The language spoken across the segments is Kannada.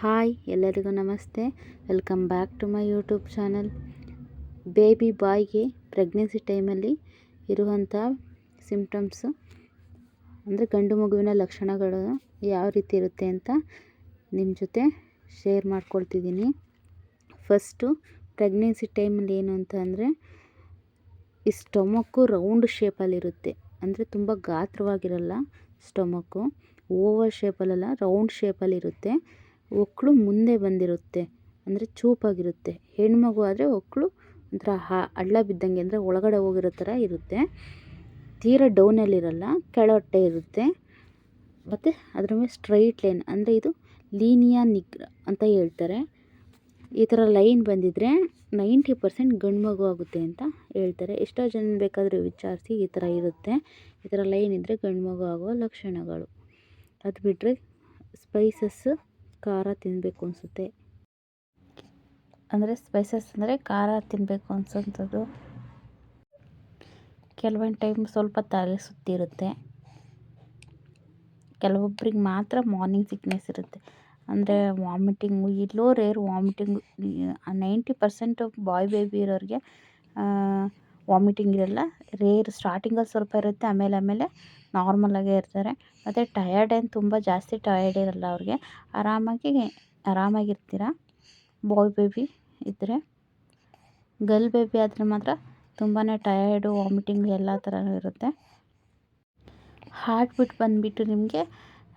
ಹಾಯ್, ಎಲ್ಲರಿಗೂ ನಮಸ್ತೆ. Welcome back to my YouTube channel. Baby ಬಾಯ್ಗೆ pregnancy ಟೈಮಲ್ಲಿ ಇರುವಂಥ ಸಿಂಪ್ಟಮ್ಸು ಅಂದರೆ ಗಂಡು ಮಗುವಿನ ಲಕ್ಷಣಗಳು ಯಾವ ರೀತಿ ಇರುತ್ತೆ ಅಂತ ನಿಮ್ಮ ಜೊತೆ ಶೇರ್ ಮಾಡ್ಕೊಳ್ತಿದ್ದೀನಿ. ಫಸ್ಟು ಪ್ರೆಗ್ನೆನ್ಸಿ ಟೈಮಲ್ಲಿ ಏನು ಅಂತ ಅಂದರೆ, ಈ ಸ್ಟೊಮಕ್ಕು ರೌಂಡ್ ಶೇಪಲ್ಲಿರುತ್ತೆ ಅಂದರೆ ತುಂಬ ಗಾತ್ರವಾಗಿರಲ್ಲ ಸ್ಟೊಮಕ್ಕು ಓವರ್ ಶೇಪಲ್ಲೆಲ್ಲ ರೌಂಡ್ ಶೇಪಲ್ಲಿರುತ್ತೆ ಒಕ್ಕಳು ಮುಂದೆ ಬಂದಿರುತ್ತೆ. ಅಂದರೆ ಚೂಪಾಗಿರುತ್ತೆ. ಹೆಣ್ಮಗು ಆದರೆ ಒಕ್ಕಳು ಒಂಥರ ಹಳ್ಳ ಬಿದ್ದಂಗೆ ಅಂದರೆ ಒಳಗಡೆ ಹೋಗಿರೋ ಥರ ಇರುತ್ತೆ. ತೀರ ಡೌನಲ್ಲಿರಲ್ಲ ಕೆಳೊಟ್ಟೆ ಇರುತ್ತೆ. ಮತ್ತು ಅದ್ರ ಮೇಲೆ ಸ್ಟ್ರೈಟ್ ಲೈನ್ ಅಂದರೆ ಇದು ಲೀನಿಯಾ ನಿಗ್ರ ಅಂತ ಹೇಳ್ತಾರೆ. ಈ ಥರ ಲೈನ್ ಬಂದಿದ್ದರೆ ನೈಂಟಿ ಪರ್ಸೆಂಟ್ ಗಂಡು ಮಗು ಆಗುತ್ತೆ ಅಂತ ಹೇಳ್ತಾರೆ. ಎಷ್ಟೋ ಜನ ಬೇಕಾದರೂ ವಿಚಾರಿಸಿ ಈ ಥರ ಇರುತ್ತೆ. ಈ ಥರ ಲೈನ್ ಇದ್ದರೆ ಗಂಡು ಮಗು ಆಗುವ ಲಕ್ಷಣಗಳು. ಅದು ಬಿಟ್ಟರೆ ಸ್ಪೈಸಸ್ ಖಾರ ತಿನ್ನಬೇಕು ಅನಿಸುತ್ತೆ. ಅಂದರೆ ಸ್ಪೈಸಸ್ ಅಂದರೆ ಖಾರ ತಿನ್ನಬೇಕು ಅನ್ಸೋಂಥದ್ದು. ಕೆಲವೊಂದು ಟೈಮ್ ಸ್ವಲ್ಪ ತಲೆ ಸುತ್ತಿರುತ್ತೆ ಕೆಲವೊಬ್ರಿಗೆ ಮಾತ್ರ ಮಾರ್ನಿಂಗ್ ಸಿಕ್ನೆಸ್ ಇರುತ್ತೆ. ಅಂದರೆ ವಾಮಿಟಿಂಗು ಇಲ್ಲೋ rare vomiting ninety percent boy baby ಇರೋರಿಗೆ ವಾಮಿಟಿಂಗ್ ಇರಲ್ಲ. ರೇರ್ ಸ್ಟಾರ್ಟಿಂಗಲ್ಲಿ ಸ್ವಲ್ಪ ಇರುತ್ತೆ, ಆಮೇಲೆ ಆಮೇಲೆ ನಾರ್ಮಲಾಗೇ ಇರ್ತಾರೆ. ಮತ್ತು ಟಯರ್ಡ್ ಏನು ತುಂಬ ಜಾಸ್ತಿ ಟಯರ್ಡ್ ಇರಲ್ಲ ಅವ್ರಿಗೆ. ಆರಾಮಾಗಿ, ಆರಾಮಾಗಿರ್ತೀರ? ಬಾಯ್ ಬೇಬಿ ಇದ್ದರೆ ಗರ್ಲ್ ಬೇಬಿ ಆದರೆ ಮಾತ್ರ ತುಂಬಾ ಟಯರ್ಡು ವಾಮಿಟಿಂಗ್ ಎಲ್ಲ ಥರನೂ ಇರುತ್ತೆ. ಹಾರ್ಟ್ ಬಿಟ್ ಬಂದುಬಿಟ್ಟು ನಿಮಗೆ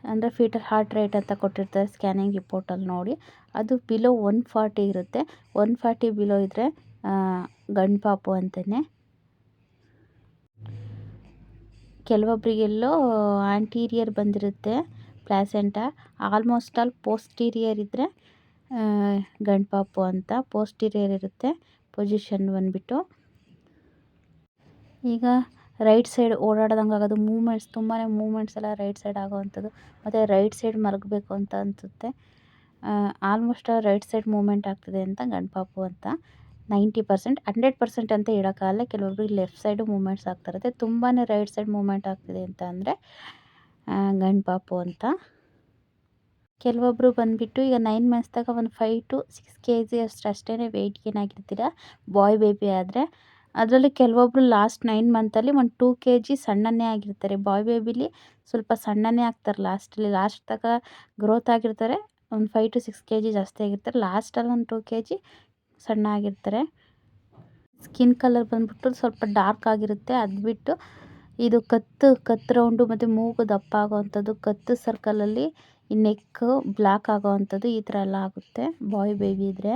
ಅಂದರೆ ಫೀಟಲ್ ಹಾರ್ಟ್ ರೇಟ್ ಅಂತ ಕೊಟ್ಟಿರ್ತಾರೆ ಸ್ಕ್ಯಾನಿಂಗ್ ರಿಪೋರ್ಟಲ್ಲಿ ನೋಡಿ. ಅದು ಬಿಲೋ ಒನ್ ಫಾರ್ಟಿ ಇರುತ್ತೆ. ಒನ್ ಫಾರ್ಟಿ ಬಿಲೋ ಇದ್ದರೆ ಗಂಡು ಪಾಪು ಅಂತಲೇ ಕೆಲವೊಬ್ಬರಿಗೆಲ್ಲೋ ಆಂಟೀರಿಯರ್ ಬಂದಿರುತ್ತೆ ಪ್ಲ್ಯಾಸೆಂಟ ಆಲ್ಮೋಸ್ಟ್ ಆಲ್ ಪೋಸ್ಟೀರಿಯರ್ ಇದ್ದರೆ ಗಣಪಾಪು ಅಂತ ಪೋಸ್ಟೀರಿಯರ್ ಇರುತ್ತೆ ಪೊಸಿಷನ್ ಬಂದುಬಿಟ್ಟು. ಈಗ ರೈಟ್ ಸೈಡ್ ಓಡಾಡ್ದಂಗೆ ಆಗೋದು ಮೂಮೆಂಟ್ಸ್ ತುಂಬಾ ಮೂಮೆಂಟ್ಸ್ ಎಲ್ಲ ರೈಟ್ ಸೈಡ್ ಆಗೋವಂಥದ್ದು, ಮತ್ತು ರೈಟ್ ಸೈಡ್ ಮಲಗಬೇಕು ಅಂತ ಅನಿಸುತ್ತೆ. ಆಲ್ಮೋಸ್ಟ್ ರೈಟ್ ಸೈಡ್ ಮೂಮೆಂಟ್ ಆಗ್ತದೆ ಅಂತ ಗಣಪಾಪು ಪಾಪು ಅಂತ. ನೈಂಟಿ ಪರ್ಸೆಂಟ್, ಹಂಡ್ರೆಡ್ ಪರ್ಸೆಂಟ್ ಅಂತ ಹೇಳೋಕ್ಕಾಗಲ್ಲ. ಕೆಲವೊಬ್ರಿಗೆ ಲೆಫ್ಟ್ ಸೈಡು ಮೂಮೆಂಟ್ಸ್ ಆಗ್ತಿರುತ್ತೆ ತುಂಬಾ ರೈಟ್ ಸೈಡ್ ಮೂಮೆಂಟ್ ಆಗ್ತಿದೆ ಅಂತ ಅಂದರೆ ಗಂಡು ಪಾಪು ಅಂತ. ಕೆಲವೊಬ್ಬರು ಬಂದುಬಿಟ್ಟು ಈಗ ನೈನ್ ಮಂತ್ಸ್ದಾಗ ಒಂದು five to six K G ಅಷ್ಟು ಅಷ್ಟೇ ವೆಯ್ಟ್ ಗೇನ್ ಆಗಿರ್ತೀರ? ಬಾಯ್ ಬೇಬಿ ಆದರೆ. ಅದರಲ್ಲಿ ಕೆಲವೊಬ್ಬರು ಲಾಸ್ಟ್ ನೈನ್ ಮಂತಲ್ಲಿ ಒಂದು ಟೂ ಕೆ ಜಿ ಸಣ್ಣನೇ ಆಗಿರ್ತಾರೆ. ಬಾಯ್ ಬೇಬಿಲಿ ಸ್ವಲ್ಪ ಸಣ್ಣನೇ ಆಗ್ತಾರೆ ಲಾಸ್ಟಲ್ಲಿ ಲಾಸ್ಟ್ ತಗ ಗ್ರೋತ್ ಆಗಿರ್ತಾರೆ. ಒಂದು five to six K G ಜಾಸ್ತಿ ಆಗಿರ್ತಾರೆ. ಲಾಸ್ಟಲ್ಲಿ ಒಂದು ಟೂ ಕೆ ಜಿ ಸಣ್ಣ ಆಗಿರ್ತಾರೆ ಸ್ಕಿನ್ ಕಲರ್ ಬಂದ್ಬಿಟ್ಟು ಸ್ವಲ್ಪ ಡಾರ್ಕ್ ಆಗಿರುತ್ತೆ. ಅದು ಬಿಟ್ಟು ಇದು ಕತ್ತು ಕತ್ತು ರೌಂಡು ಮತ್ತು ಮೂಗು ದಪ್ಪ ಆಗೋವಂಥದ್ದು, ಕತ್ತು ಸರ್ಕಲಲ್ಲಿ ಈ ನೆಕ್ ಬ್ಲ್ಯಾಕ್ ಆಗೋವಂಥದ್ದು ಈ ಥರ ಎಲ್ಲ ಆಗುತ್ತೆ. ಬಾಯ್ ಬೇಬಿ ಇದ್ದರೆ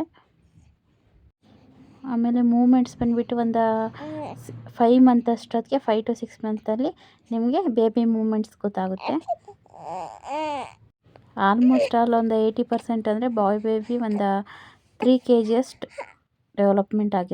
ಆಮೇಲೆ ಮೂಮೆಂಟ್ಸ್ ಬಂದುಬಿಟ್ಟು ಒಂದು ಫೈವ್ ಮಂತ್ ಅಷ್ಟೊತ್ತಿಗೆ, ಫೈವ್ ಟು ಸಿಕ್ಸ್ ಮಂತಲ್ಲಿ ನಿಮಗೆ ಬೇಬಿ ಮೂಮೆಂಟ್ಸ್ ಗೊತ್ತಾಗುತ್ತೆ. ಆಲ್ಮೋಸ್ಟ್ ಆಲ್ ಒಂದು ಏಯ್ಟಿ ಪರ್ಸೆಂಟ್ ಅಂದರೆ ಬಾಯ್ ಬೇಬಿ ಒಂದು ತ್ರೀ ಕೆ ಜಿಯಷ್ಟು ಡೆವಲಪ್ಮೆಂಟ್ ಆಗಿದೆ